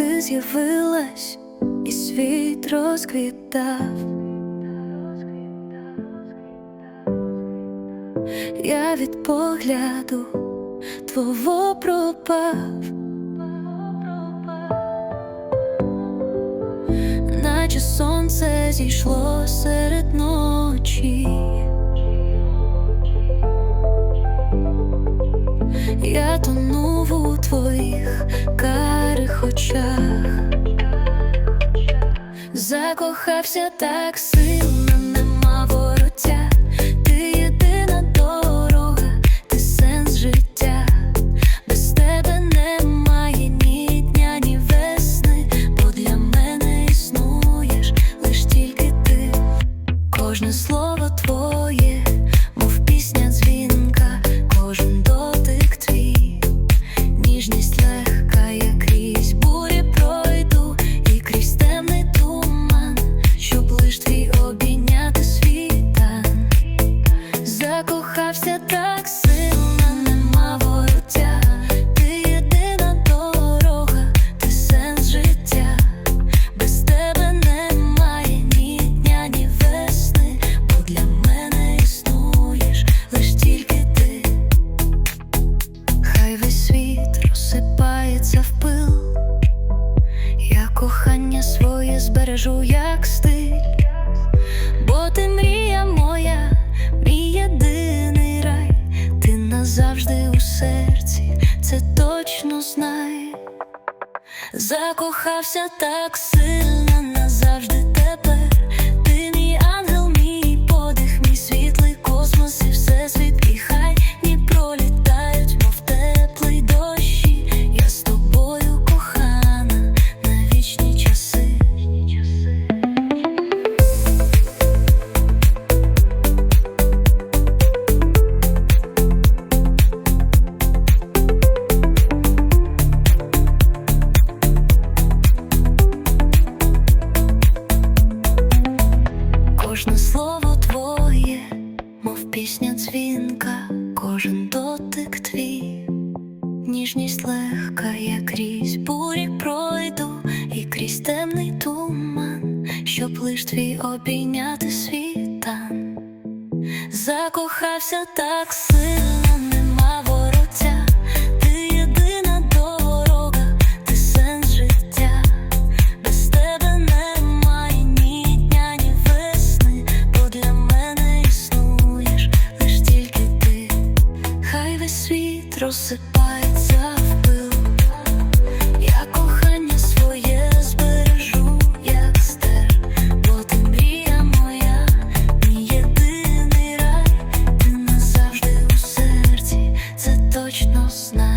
ти з'явилась, і світ розквітав. Я від погляду твого пропав, наче сонце зійшло серед ночі. Я тонув у твоїх карих очах, закохався так сильно, кохання своє збережу, як стиль, бо ти мрія моя, мій єдиний рай, ти назавжди у серці, це точно знай. Закохався так сильно назавжди Кожне слово твоє, мов пісня дзвінка, кожен дотик твій, ніжність легка, я крізь бурі пройду і крізь темний туман, щоб лиш твій обійняти світан. Закохався так сильно. house now.